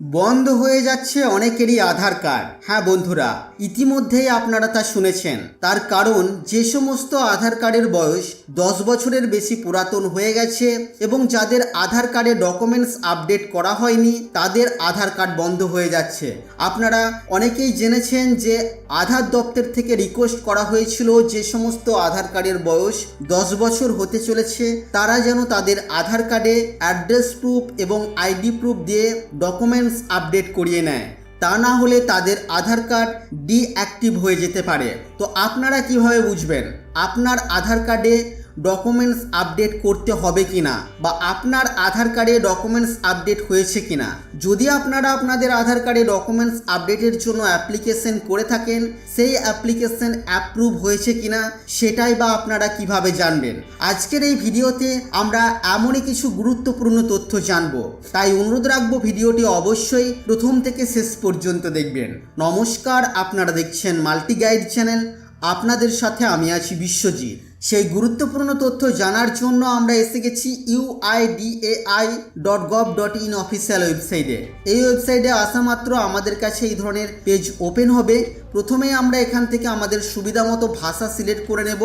বন্ধ হয়ে যাচ্ছে অনেকেরই আধার কার্ড। হ্যাঁ বন্ধুরা, ইতিমধ্যেই আপনারা তা শুনেছেন। তার কারণ, যে সমস্ত আধার কার্ডের বয়স দশ বছরের বেশি পুরাতন হয়ে গেছে এবং যাদের আধার কার্ডে ডকুমেন্টস আপডেট করা হয়নি, তাদের আধার কার্ড বন্ধ হয়ে যাচ্ছে। আপনারা অনেকেই জেনেছেন যে আধার দপ্তর থেকে রিকোয়েস্ট করা হয়েছিল যে সমস্ত আধার কার্ডের বয়স দশ বছর হতে চলেছে, তারা যেন তাদের আধার কার্ডে অ্যাড্রেস প্রুফ এবং আইডি প্রুফ দিয়ে ডকুমেন্টস আপডেট করিয়ে নেয়। তা না হলে তাদের আধার কার্ড ডিঅ্যাক্টিভ হয়ে যেতে পারে। তো আপনারা কীভাবে বুঝবেন? আপনার আধার কার্ডে ডকুমেন্টস আপডেট করতে হবে কিনা বা আপনার আধার কার্ডে ডকুমেন্টস আপডেট হয়েছে কিনা। যদি আপনারা আপনাদের আধার কার্ডে ডকুমেন্টস আপডেটের জন্য অ্যাপ্লিকেশন করে থাকেন, সেই অ্যাপ্লিকেশন অ্যাপ্রুভ হয়েছে কিনা, সেটাই বা আপনারা কীভাবে জানবেন? আজকের এই ভিডিওতে আমরা এমনই কিছু গুরুত্বপূর্ণ তথ্য জানব। তাই অনুরোধ রাখব ভিডিওটি অবশ্যই প্রথম থেকে শেষ পর্যন্ত দেখবেন। নমস্কার, আপনারা দেখছেন মাল্টি গাইড চ্যানেল। আপনাদের সাথে আমি আছি বিশ্বজিৎ। সেই গুরুত্বপূর্ণ তথ্য জানার জন্য আমরা এসে গেছি UIDAI dot gov dot in official ওয়েবসাইটে এই ওয়েবসাইটে আসা মাত্র আমাদের কাছে এই ধরনের পেজ ওপেন হবে। প্রথমেই আমরা এখান থেকে আমাদের সুবিধা মতো ভাষা সিলেক্ট করে নেব।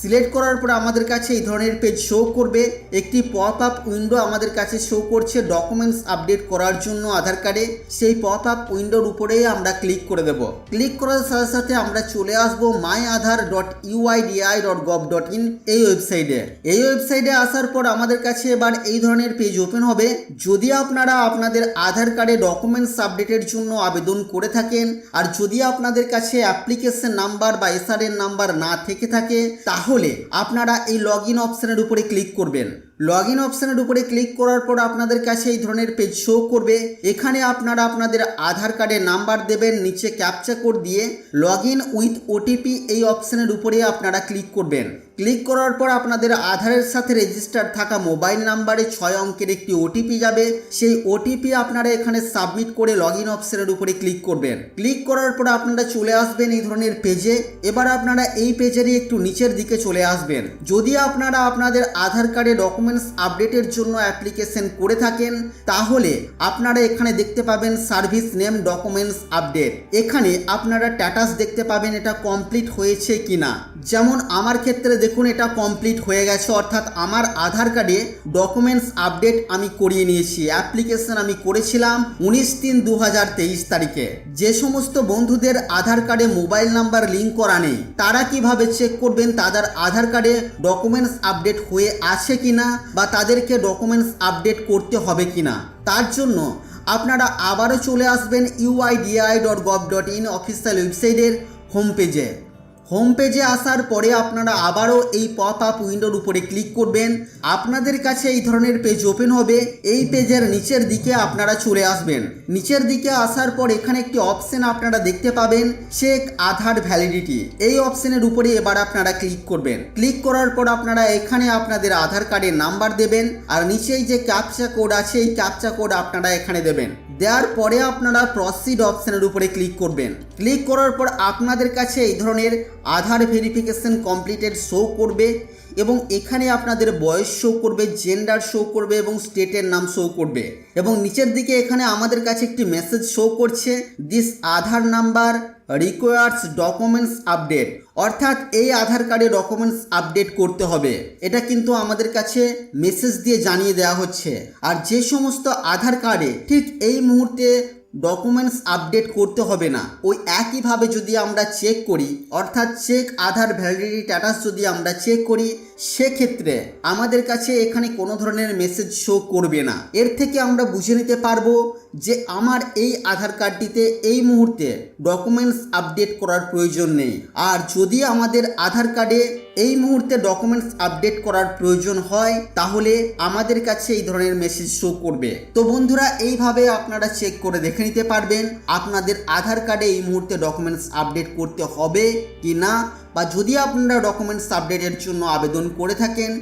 সিলেক্ট করার পর আমাদের কাছে এই ধরনের পেজ শো করবে। একটি পপ আপ উইন্ডো আমাদের কাছে শো করছে ডকুমেন্টস আপডেট করার জন্য আধার কার্ডে। সেই পপ আপ উইন্ডোর উপরেই আমরা ক্লিক করে দেব। ক্লিক করার সাথে সাথে আমরা চলে আসব my Aadhaar dot UIDAI dot gov dot in এই ওয়েবসাইটে এই ওয়েবসাইটে আসার পর আমাদের কাছে এবার এই ধরনের পেজ ওপেন হবে। যদি আপনারা আপনাদের আধার কার্ডে ডকুমেন্টস আপডেটের জন্য আবেদন করে থাকেন, আর যদি আপনাদের কাছে অ্যাপ্লিকেশন নাম্বার বা এসআরএন নাম্বার না থেকে থাকে, তাহলে আপনারা এই লগ ইন অপশানের উপরে ক্লিক করবেন। লগ ইন অপশানের উপরে ক্লিক করার পর আপনাদের কাছে এই ধরনের পেজ শো করবে। এখানে আপনারা আপনাদের আধার কার্ডের নাম্বার দেবেন, নিচে ক্যাপচা কোড দিয়ে লগ ইন উইথ ওটিপি এই অপশানের উপরে আপনারা ক্লিক করবেন। ক্লিক করার পর আপনাদের আধারের সাথে রেজিস্টার থাকা মোবাইল নাম্বারে ছয় অঙ্কের একটি ওটিপি যাবে। সেই ওটিপি আপনারা এখানে সাবমিট করে লগ ইন অপশানের উপরে ক্লিক করবেন। ক্লিক করার পর আপনারা চলে আসবেন এই ধরনের পেজে এবার আপনারা এই পেজেরই একটু নিচের দিকে চলে আসবেন। যদি আপনারা আপনাদের আধার কার্ডে ডকুমেন্টস আপডেটের জন্য অ্যাপ্লিকেশন করে থাকেন, তাহলে আপনারা এখানে দেখতে পাবেন সার্ভিস নেম ডকুমেন্টস আপডেট এখানে আপনারা স্ট্যাটাস দেখতে পাবেন এটা কমপ্লিট হয়েছে কিনা। যেমন আমার ক্ষেত্রে দেখুন এটা কমপ্লিট হয়ে গেছে, অর্থাৎ আমার আধার কার্ডে ডকুমেন্টস আপডেট আমি করিয়ে নিয়েছি অ্যাপ্লিকেশন আমি করেছিলাম উনিশ তিন দু তারিখে। যে সমস্ত বন্ধুদের আধার কার্ডে মোবাইল নাম্বার লিঙ্ক করা নেই, তারা কীভাবে চেক করবেন তাদের আধার কার্ডে ডকুমেন্টস আপডেট হয়ে আছে কিনা? বা তাদেরকে ডকুমেন্টস আপডেট করতে হবে কি না তার জন্য আপনারা আবারও চলে আসবেন UIDAI dot gov dot in official ওয়েবসাইটের হোম পেজে হোম পেজে আসার পরে আপনারা আবারও এই পপ আপ উইন্ডোর উপরে ক্লিক করবেন। আপনাদের কাছে এই ধরনের পেজ ওপেন হবে। এই পেজের নিচের দিকে আপনারা চলে আসবেন। নিচের দিকে আসার পর এখানে একটি অপশন আপনারা দেখতে পাবেন চেক আধার ভ্যালিডিটি এই অপশনের উপরে এবার আপনারা ক্লিক করবেন। ক্লিক করার পর আপনারা এখানে আপনাদের আধার কার্ডের নাম্বার দেবেন আর নিচেই যে ক্যাপচা কোড আছে, এই ক্যাপচা কোড আপনারা এখানে দেবেন। দেওয়ার পরে আপনারা প্রসিড অপশনের উপরে ক্লিক করবেন। ক্লিক করার পর আপনাদের কাছে এই ধরনের আধার ভেরিফিকেশন কমপ্লিটেড শো করবে এবং এখানে আপনাদের বয়স শো করবে জেন্ডার শো করবে এবং স্টেটের নাম শো করবে। এবং নিচের দিকে এখানে আমাদের কাছে একটি মেসেজ শো করছে this Aadhaar number requires documents update অর্থাৎ এই আধার কার্ডে ডকুমেন্টস আপডেট করতে হবে। এটা কিন্তু আমাদের কাছে মেসেজ দিয়ে জানিয়ে দেওয়া হচ্ছে। আর যে সমস্ত আধার কার্ডে ঠিক এই মুহূর্তে ডকুমেন্টস আপডেট করতে হবে না। ওই একইভাবে যদি আমরা চেক করি, অর্থাৎ চেক আধার ভ্যালিডিটি স্ট্যাটাস যদি আমরা চেক করি সেক্ষেত্রে আমাদের কাছে এখানে কোনো ধরনের মেসেজ শো করবে না। এর থেকে আমরা বুঝে নিতে পারব যে আমার এই আধার কার্ডটিতে এই মুহূর্তে ডকুমেন্টস আপডেট করার প্রয়োজন নেই। আর যদি আমাদের আধার কার্ডে এই মুহূর্তে ডকুমেন্টস আপডেট করার প্রয়োজন হয়, তাহলে আমাদের কাছে এই ধরনের মেসেজ শো করবে। তো বন্ধুরা, এইভাবে আপনারা চেক করে দেখে নিতে পারবেন আপনাদের আধার কার্ডে এই মুহূর্তে ডকুমেন্টস আপডেট করতে হবে কি না বা যদি আপনারা ডকুমেন্টস আপডেটের জন্য আবেদন করে থাকেন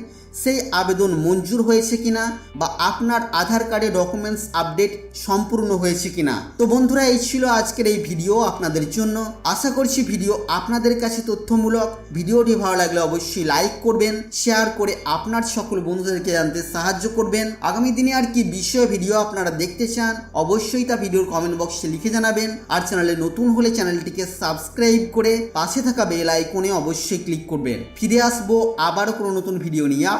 সেই আবেদন মঞ্জুর হয়েছে কিনা বা আপনার আধার কার্ডে ডকুমেন্টস আপডেট সম্পূর্ণ হয়েছে কিনা? তো বন্ধুরা, এই ছিল আজকের এই ভিডিও আপনাদের জন্য। আশা করছি ভিডিও আপনাদের কাছে তথ্যমূলক। ভিডিওটি ভালো লাগলে অবশ্যই লাইক করবেন শেয়ার করে আপনার সকল বন্ধুদেরকে জানতে সাহায্য করবেন। আগামী দিনে আর কি বিষয় ভিডিও আপনারা দেখতে চান, অবশ্যই তা ভিডিওর কমেন্ট বক্সে লিখে জানাবেন। আর চ্যানেলে নতুন হলে চ্যানেলটিকে সাবস্ক্রাইব করে পাশে থাকা বেল আইকনে অবশ্যই ক্লিক করবেন। ফিরে আসব আবারও কোনো নতুন ভিডিও নিয়ে।